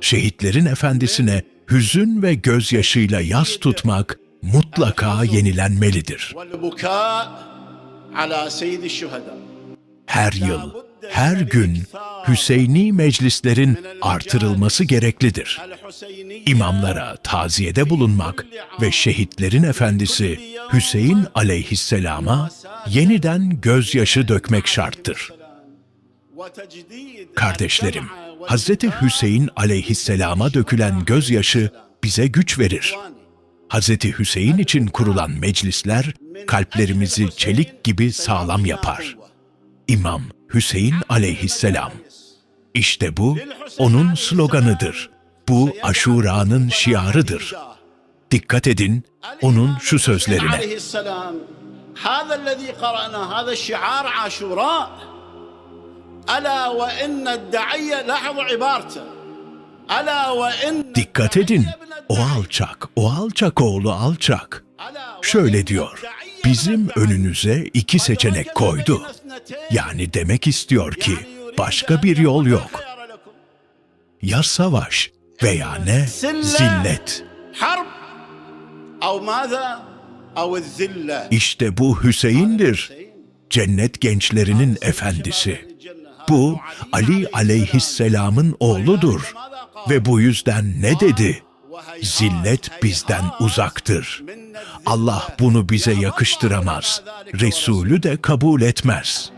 Şehitlerin efendisine hüzün ve gözyaşıyla yas tutmak mutlaka yenilenmelidir. Her yıl, her gün Hüseyini meclislerin artırılması gereklidir. İmamlara taziyede bulunmak ve şehitlerin efendisi Hüseyin aleyhisselama yeniden gözyaşı dökmek şarttır. وتجديد Kardeşlerim, Hazreti Hüseyin aleyhisselama dökülen gözyaşı bize güç verir. Hazreti Hüseyin için kurulan meclisler kalplerimizi çelik gibi sağlam yapar. İmam Hüseyin aleyhisselam. İşte bu onun sloganıdır. Bu Aşura'nın şiarıdır. Dikkat edin onun şu sözlerine. عليه السلام هذا الذي قرأنا هذا شعار عاشوراء Ala ve inne'd-da'iye lahu ibarete. Ala ve in Dikkat edin. O alçak, o alçak oğlu alçak. Şöyle diyor. Bizim önünüze iki seçenek koydu. Yani demek istiyor ki başka bir yol yok. Ya savaş veya ne? Zillet. İşte bu Hüseyin'dir. Cennet gençlerinin efendisi. Bu Ali aleyhisselamın oğludur. Ve bu yüzden ne dedi? Zillet bizden uzaktır. Allah bunu bize yakıştıramaz. Resulü de kabul etmez.''